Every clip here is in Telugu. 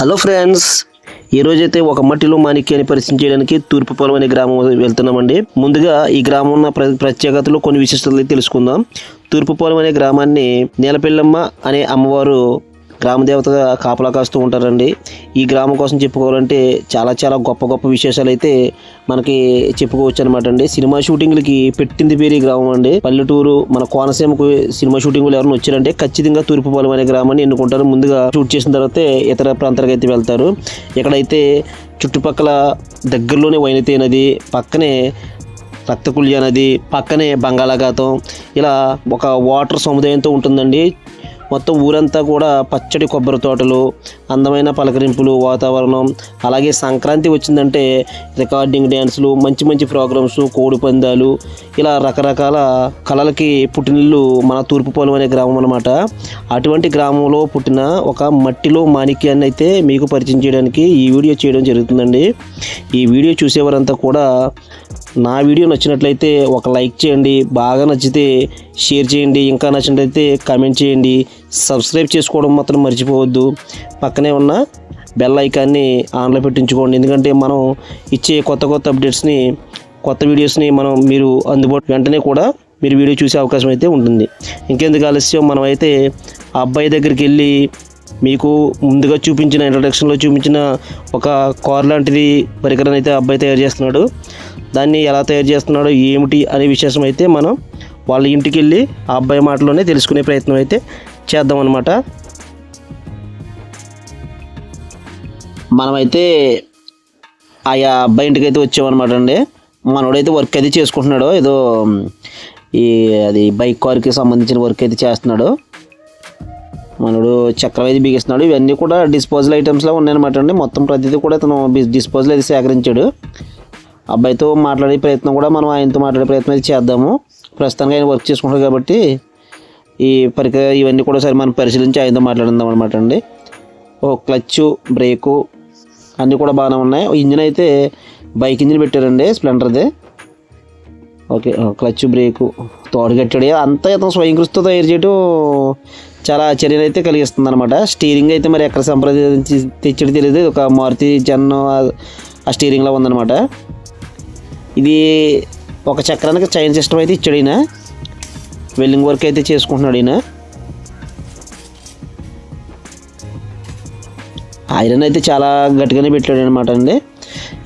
హలో ఫ్రెండ్స్ ఈ రోజైతే ఒక మట్టిలో మాణిక్యాన్ని పరిచయం చేయడానికి తూర్పు పొలం అనే గ్రామం వెళ్తున్నామండి. ముందుగా ఈ గ్రామం ఉన్న ప్ర ప్రత్యేకతలు కొన్ని విశిష్టతలు తెలుసుకుందాం. తూర్పు పొలం అనే గ్రామాన్ని నీలపిల్లమ్మ అనే అమ్మవారు గ్రామదేవతగా కాపలా కాస్తూ ఉంటారండి. ఈ గ్రామం కోసం చెప్పుకోవాలంటే చాలా చాలా గొప్ప గొప్ప విశేషాలు అయితే మనకి చెప్పుకోవచ్చు అనమాట అండి సినిమా షూటింగ్లకి పెట్టింది పేరు ఈ గ్రామం అండి. పల్లెటూరు మన కోనసీమకు సినిమా షూటింగ్లు ఎవరైనా వచ్చారంటే ఖచ్చితంగా తూర్పుపాలెం అనే గ్రామాన్ని ఎన్నుకుంటారు. ముందుగా షూట్ చేసిన తర్వాత ఇతర ప్రాంతాలకు అయితే వెళ్తారు. ఇక్కడైతే చుట్టుపక్కల దగ్గరలోనే వైనతే నది పక్కనే రక్తకుల్య నది పక్కనే బంగాళాఖాతం ఇలా ఒక వాటర్ సముదాయంతో ఉంటుందండి. మొత్తం ఊరంతా కూడా పచ్చడి కొబ్బరి తోటలు అందమైన పలకరింపులు వాతావరణం అలాగే సంక్రాంతి వచ్చిందంటే రికార్డింగ్ డ్యాన్సులు మంచి మంచి ప్రోగ్రామ్స్ కోడి పందాలు ఇలా రకరకాల కళలకి పుట్టినిల్లు మన తూర్పుపాలెం అనే గ్రామం అనమాట అటువంటి గ్రామంలో పుట్టిన ఒక మట్టిలో మాణిక్యాన్ని అయితే మీకు పరిచయం చేయడానికి ఈ వీడియో చేయడం జరుగుతుందండి. ఈ వీడియో చూసేవారంతా కూడా నా వీడియో నచ్చినట్లయితే ఒక లైక్ చేయండి. బాగా నచ్చితే షేర్ చేయండి. ఇంకా నచ్చినట్లయితే కామెంట్ చేయండి. సబ్స్క్రైబ్ చేసుకోవడం మాత్రం మర్చిపోవద్దు. పక్కనే ఉన్న బెల్ ఐకాన్ని ఆన్లో పెట్టించుకోండి. ఎందుకంటే మనం ఇచ్చే కొత్త కొత్త అప్డేట్స్ని కొత్త వీడియోస్ని మనం మీరు అందుబాటు వెంటనే కూడా మీరు వీడియో చూసే అవకాశం అయితే ఉంటుంది. ఇంకెందుకు ఆలస్యం? మనం అయితే ఆ అబ్బాయి దగ్గరికి వెళ్ళి మీకు ముందుగా చూపించిన ఇంట్రడక్షన్లో చూపించిన ఒక కార్ లాంటిది పరికరాన్ని అయితే అబ్బాయి తయారు చేస్తున్నాడు. దాన్ని ఎలా తయారు చేస్తున్నాడో ఏమిటి అనే విశేషం అయితే మనం వాళ్ళ ఇంటికి వెళ్ళి ఆ అబ్బాయి మాటలోనే తెలుసుకునే ప్రయత్నం అయితే చేద్దాం అనమాట మనమైతే ఆయా అబ్బాయి ఇంటికి అయితే వచ్చామన్నమాట అండి. మనోడైతే వర్క్ అయితే చేసుకుంటున్నాడు. ఏదో ఈ అది బైక్ కార్కి సంబంధించిన వర్క్ అయితే చేస్తున్నాడు. మనడు చక్రం అయితే బిగిస్తున్నాడు. ఇవన్నీ కూడా డిస్పోజల్ ఐటమ్స్లో ఉన్నాయన్నమాట అండి. మొత్తం ప్రతిదీ కూడా తను డిస్పోజల్ అయితే సేకరించాడు. అబ్బాయితో మాట్లాడే ప్రయత్నం కూడా మనం ఆయనతో మాట్లాడే ప్రయత్నం అయితే చేద్దాము. ప్రస్తుతానికి ఆయన వర్క్ చేసుకుంటాడు కాబట్టి ఈ పరికర ఇవన్నీ కూడా సరే మనం పరిశీలించి ఆయనతో మాట్లాడిందాం అనమాట అండి. ఓ క్లచ్ బ్రేకు అన్నీ కూడా బాగానే ఉన్నాయి. ఇంజిన్ అయితే బైక్ ఇంజిన్ పెట్టారండి స్ప్లెండర్ది. ఓకే క్లచ్ బ్రేకు తోడు కట్టాడు. అంతా ఇతను స్వయం కృషితో తయారు చేయడం చాలా ఆశ్చర్యం అయితే కలిగిస్తుంది అనమాట స్టీరింగ్ అయితే మరి ఎక్కడ సంప్రదించి తెచ్చడం తెలియదు ఒక మారుతి జన్ ఆ స్టీరింగ్లో ఉందన్నమాట. ఇది ఒక చక్రానికి చైన్ సిస్టమ్ అయితే ఇచ్చాడు ఈయన. వెల్డింగ్ వర్క్ అయితే చేసుకుంటున్నాడు ఈయన. ఐరన్ అయితే చాలా గట్టిగానే పెట్టాడు అనమాట అండి.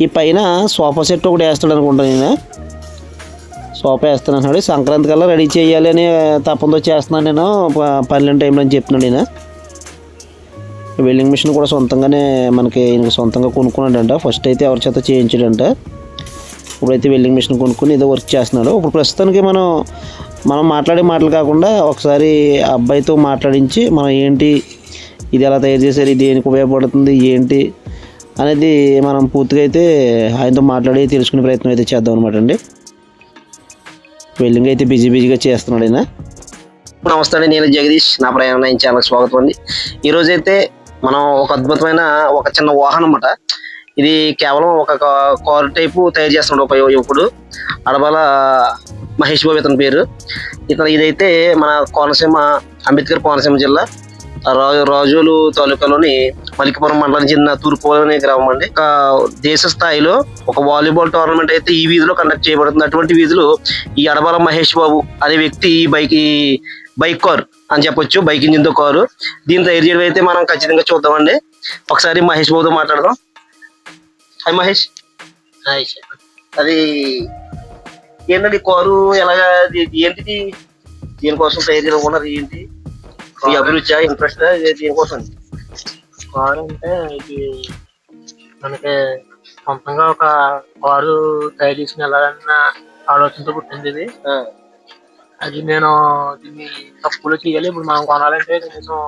ఈ పైన సోఫా సెట్ ఒకటి వేస్తాడు అనుకుంటాను నేను. సోఫా వేస్తాను సంక్రాంతి కల్లా రెడీ చేయాలి అని తప్పంతో చేస్తున్నాను నేను. ప- పన్నెండు టైంలో అని చెప్తున్నాడు ఈయన. వెల్డింగ్ మిషన్ కూడా సొంతంగానే మనకి ఈయన సొంతంగా కొనుక్కున్నాడంట. ఫస్ట్ అయితే ఎవరి చేత చేయించాడంట. ఇప్పుడైతే వెల్డింగ్ మిషన్ కొనుక్కొని ఏదో వర్క్ చేస్తున్నాడు. ఇప్పుడు ప్రస్తుతానికి మనం మనం మాట్లాడే మాటలు కాకుండా ఒకసారి ఆ అబ్బాయితో మాట్లాడించి మనం ఏంటి ఇది ఎలా తయారు చేశారు ఇది దేనికి ఉపయోగపడుతుంది ఏంటి అనేది మనం పూర్తిగా అయితే ఆయనతో మాట్లాడి తెలుసుకునే ప్రయత్నం అయితే చేద్దాం అనమాట అండి. వెల్డింగ్ అయితే బిజీ బిజీగా చేస్తున్నాడు ఆయన. నమస్తే అండి నేను జగదీష్. నా ప్రయాణం నైన్ ఛానల్ స్వాగతం అండి. ఈరోజైతే మనం ఒక అద్భుతమైన ఒక చిన్న వాహనం అన్నమాట. ఇది కేవలం ఒక కారు టైపు తయారు చేస్తున్నాడు ఒక యువకుడు అడబాల మహేష్ బాబు ఇతని పేరు. ఇతను ఇదైతే మన కోనసీమ అంబేద్కర్ కోనసీమ జిల్లా రాజు రాజులు తాలూకాలోని మలికిపురం మండలం చెందిన తూర్పు అనే గ్రామం అండి. ఒక దేశ స్థాయిలో ఒక వాలీబాల్ టోర్నమెంట్ అయితే ఈ వీధిలో కండక్ట్ చేయబడుతుంది. అటువంటి వీధిలో ఈ అడబాల మహేష్ బాబు అనే వ్యక్తి ఈ బైక్ ఈ బైక్ కార్ అని చెప్పొచ్చు. బైక్ ఇంజిన్తో కారు. దీన్ని తయారు చేయడం అయితే మనం ఖచ్చితంగా చూద్దామండి. ఒకసారి మహేష్ బాబుతో మాట్లాడదాం. హాయ్ మహేష్ హాయ్ అది ఏంటండి కారు? ఎలాగా? ఏంటిది? దీనికోసం తయారు చేసుకున్నారు ఏంటి? మీ అభిరుచి ఇంట్రెస్ట్ దీనికోసం? కారు అంటే ఇది మనకి సొంతంగా ఒక కారు తయారు చేసుకుని వెళ్ళాలన్న ఆలోచనతో పుట్టింది ఇది. అది నేను దీన్ని తక్కువలో చేయాలి. ఇప్పుడు మనం కొనాలంటే కనీసం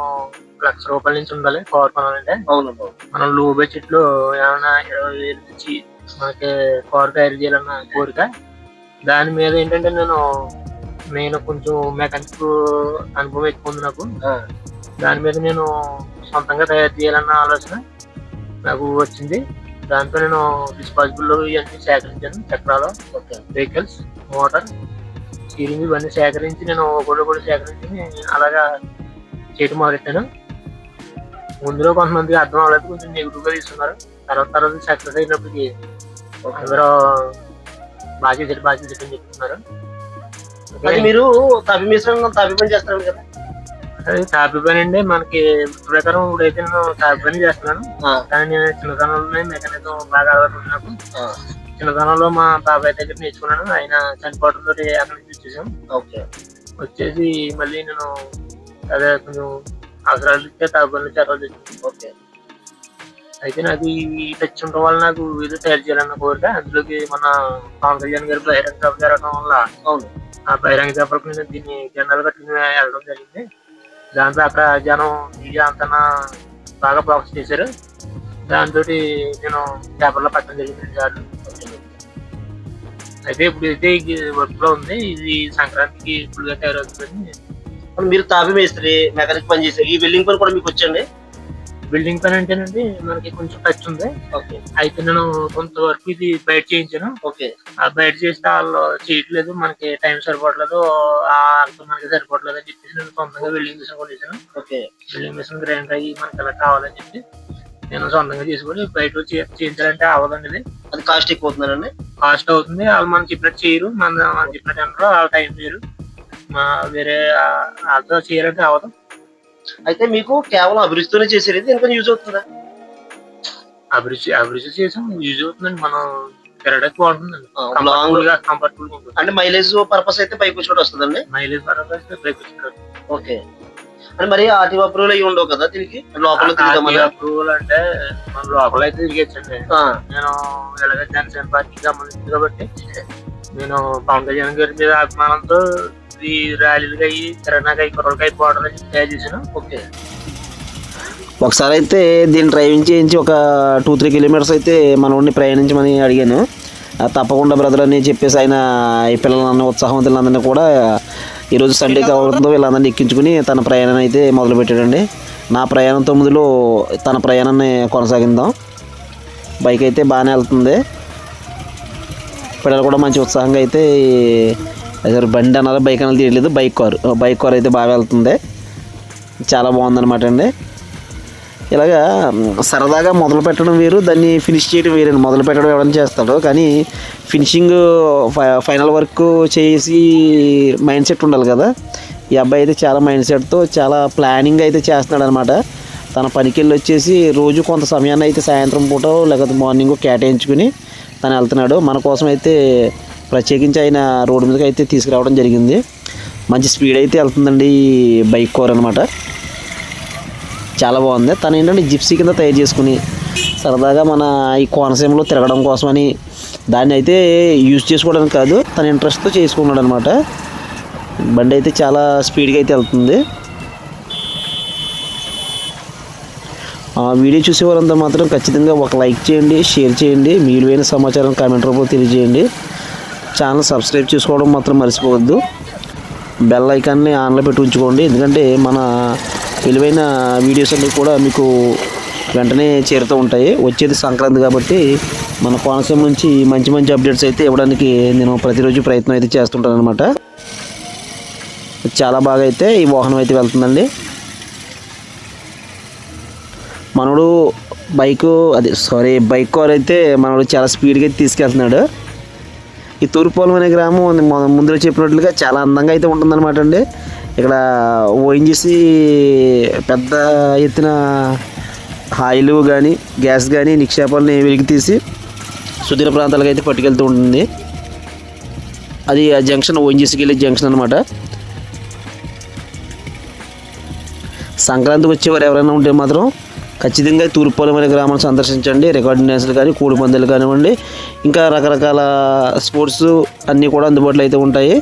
లక్ష రూపాయల నుంచి ఉండాలి కారు కొనాలంటే. అవును. మనం లో బడ్జెట్లో ఏమైనా ఇరవై వేల నుంచి మనకి కారు తయారు చేయాలన్న కోరిక దాని మీద ఏంటంటే నేను నేను కొంచెం మెకానిక్ అనుభవం ఎక్కువ ఉంది నాకు. దాని మీద నేను సొంతంగా తయారు చేయాలన్న ఆలోచన నాకు వచ్చింది. దాంతో నేను డిస్పాజిబుల్ ఇవన్నీ సేకరించాను చక్రాలు వెహికల్స్ మోటార్ స్టీరింగ్ ఇవన్నీ సేకరించి నేను ఒకటి కూడా సేకరించి అలాగా చేయటం మొదలెట్టాను. ముందులో కొంతమందికి అర్థం అవ్వలేదు కొంచెం నెగిటివ్గా తీసుకున్నారు తర్వాత తర్వాత సక్సెస్ అయినప్పటికీ అందరూ బాగా చేసాడు బాగా అని చెప్తున్నారు. మీరు తపి మిశ్రమం తపి పని చేస్తారు కదా? అది తాపి పని అండి మనకి ప్రకారం ఇప్పుడైతే నేను తాపి పని చేస్తున్నాను. కానీ నేను చిన్నతనంలోనే మెకానిజం బాగా అలవాటు నాకు. చిన్నతనంలో మా బాబాయ్ దగ్గర నేర్చుకున్నాను ఆయన చనిపోవడంతో అక్కడి నుంచి వచ్చేసాం. ఓకే. వచ్చేసి మళ్ళీ నేను అదే కొంచెం ఇస్తే తాపి పనులు చేరాలి ఓకే. అయితే నాకు ఈ టచ్ ఉండడం వల్ల నాకు ఏదో తయారు చేయాలన్న కోరిక. అందులోకి మన పవన్ కళ్యాణ్ గారు బహిరంగ సభ జరగడం వల్ల అవును. ఆ బహిరంగ సభకు నేను దీన్ని జెండాలు కట్టుకుని వెళ్ళడం జరిగింది. దాంతో అక్కడ జనం మీడియా అంతా బాగా ఫోకస్ చేశారు. దాంతో నేను పేపర్లో పట్టడం జరిగింది సార్లు అయితే ఇప్పుడు అయితే వర్క్లో ఉంది. ఇది సంక్రాంతికి ఫుల్గా తయారవుతుంది. మీరు తాపి మేస్త్రి మెకానిక్ పని చేశారు ఈ బిల్డింగ్ పని కూడా మీకు వచ్చండి బిల్డింగ్ పని అంటేనండి మనకి కొంచెం టచ్ ఉంది. ఓకే. అయితే నేను కొంతవరకు ఇది బయట చేయించాను. ఓకే. ఆ బయట చేస్తే వాళ్ళు చేయట్లేదు మనకి టైం సరిపోవట్లేదు ఆ వాళ్ళతో మనకి సరిపోవట్లేదు అని చెప్పేసి నేను సొంతంగా బిల్డింగ్ మిషన్ కొనేసాను ఓకే. బిల్డింగ్ మిషన్ గ్రైండర్ అయ్యి మనకి ఎలా కావాలని చెప్పి నేను సొంతంగా చేసుకొని బయట చేయించాలంటే అవ్వదండి ఇది. అది కాస్ట్ ఎక్కువ అవుతుందండి కాస్ట్ అవుతుంది. వాళ్ళు మనం చెప్పినట్టు చేయరు. మన మనం చెప్పినట్టు అనరు. వాళ్ళ టైం చేయరు. మా వేరే వాళ్ళతో చేయాలంటే అవ్వదు అయితే మీకు కేవలం అభిరుచితోనే చేసేది దీనిపైన యూజ్ అవుతుందా? అభిరుచి అభిరుచి చేసాం యూజ్ అవుతుందండి. మనం తిరగడానికి బాగుంటుందండి. కంఫర్టబుల్గా కంఫర్టబుల్గా ఉంటుంది. అంటే మైలేజ్ పర్పస్ అయితే పైకి వచ్చినట్టు వస్తుందండి? మైలేజ్ పరంగా బ్రేక్ వచ్చినట్టు. ఓకే. అంటే మరి ఆర్టీ అప్రూవల్ అయ్యి ఉండవు కదా దీనికి? లోపల అప్రూవల్ అంటే మన లోపల అయితే తిరిగేచ్చండి. నేను ఎలాగ జనసేన పార్టీకి సంబంధించింది కాబట్టి నేను పవన్ కళ్యాణ్ గారి మీద అభిమానంతో ర్యాలీలుగా అయ్యి తిరణాకాయ కుర్రలకాయ పౌడర్ తయారు చేశాను ఓకే. ఒకసారి అయితే దీన్ని డ్రైవింగ్ చేయించి ఒక టూ త్రీ కిలోమీటర్స్ అయితే మనోడిని ప్రయాణించమని అడిగాను. తప్పకుండా బ్రదర్ అని చెప్పేసి ఆయన ఈ పిల్లలందరినీ ఉత్సాహవంతులందరినీ కూడా ఈరోజు సండే కావడంతో వీళ్ళందరినీ ఎక్కించుకుని తన ప్రయాణాన్ని అయితే మొదలు పెట్టాడండి. నా ప్రయాణం తొమ్మిదిలో తన ప్రయాణాన్ని కొనసాగిందాం బైక్ అయితే బాగానే వెళ్తుంది. పిల్లలు కూడా మంచి ఉత్సాహంగా అయితే అసలు బండి అన్నారు బైక్ అనాలి తీయట్లేదు. బైక్ కారు బైక్ కారు అయితే బాగా వెళ్తుంది. చాలా బాగుందన్నమాట అండి. ఇలాగా సరదాగా మొదలు పెట్టడం వేరు దాన్ని ఫినిష్ చేయడం వేరు మొదలు పెట్టడం ఎవరైనా చేస్తాడు కానీ ఫినిషింగ్ ఫై- ఫైనల్ వర్క్ చేసి మైండ్ సెట్ ఉండాలి కదా. ఈ అబ్బాయి అయితే చాలా మైండ్ సెట్తో చాలా ప్లానింగ్ అయితే చేస్తున్నాడు అనమాట తన పనికి వెళ్ళి వచ్చేసి రోజు కొంత సమయాన్ని అయితే సాయంత్రం పూట లేకపోతే మార్నింగ్ కేటాయించుకుని తను వెళ్తున్నాడు. మన కోసం అయితే ప్రత్యేకించి ఆయన రోడ్డు మీదకి అయితే తీసుకురావడం జరిగింది. మంచి స్పీడ్ అయితే వెళ్తుందండి బైక్ కోర్ అనమాట చాలా బాగుంది. తను ఏంటంటే జిప్సీ కింద తయారు చేసుకుని సరదాగా మన ఈ కోనసీమలో తిరగడం కోసమని దాన్ని అయితే యూజ్ చేసుకోవడానికి కాదు తన ఇంట్రెస్ట్తో చేసుకున్నాడు అనమాట బండి అయితే చాలా స్పీడ్గా అయితే వెళ్తుంది. ఆ వీడియో వాళ్ళంతా మాత్రం ఖచ్చితంగా ఒక లైక్ చేయండి షేర్ చేయండి. మీరు సమాచారం కామెంట్ రూపంలో తెలియజేయండి. ఛానల్ సబ్స్క్రైబ్ చేసుకోవడం మాత్రం మర్చిపోవద్దు. బెల్ ఐకాన్ని ఆన్లో పెట్టి ఉంచుకోండి. ఎందుకంటే మన విలువైన వీడియోస్ అన్నీ కూడా మీకు వెంటనే చేరుతూ ఉంటాయి. వచ్చేది సంక్రాంతి కాబట్టి మన కోనసీమ నుంచి మంచి మంచి అప్డేట్స్ అయితే ఇవ్వడానికి నేను ప్రతిరోజు ప్రయత్నం అయితే చేస్తుంటాను అనమాట చాలా బాగా అయితే ఈ వాహనం అయితే వెళ్తుందండి. మనోడు బైకు అది సారీ బైక్ కార్ అయితే మనోడు చాలా స్పీడ్గా అయితే తీసుకెళ్తున్నాడు. ఈ తూర్పుపోలం అనే గ్రామం ముందులో చెప్పినట్లుగా చాలా అందంగా అయితే ఉంటుందన్నమాట అండి. ఇక్కడ ఓఎన్జీసీ పెద్ద ఎత్తున హాయిలు కానీ గ్యాస్ కానీ నిక్షేపాలని వెలికి తీసి సుదీర ప్రాంతాలకు అయితే పట్టుకెళ్తూ ఉంటుంది. అది ఆ జంక్షన్ ఓఎన్జీసీకి వెళ్ళే జంక్షన్ అనమాట సంక్రాంతికి వచ్చేవారు ఎవరైనా ఉంటే మాత్రం ఖచ్చితంగా తూర్పుపోలం అనే సందర్శించండి. రికార్డింగ్ డ్యాన్సులు కానీ కోడి పందాలు కానివ్వండి. ఇంకా రకరకాల స్పోర్ట్స్ అన్నీ కూడా అందుబాటులో అయితే ఉంటాయి.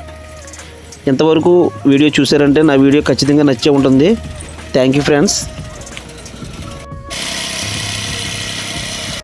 ఇంతవరకు వీడియో చూసారంటే నా వీడియో ఖచ్చితంగా నచ్చే ఉంటుంది. Thank you friends.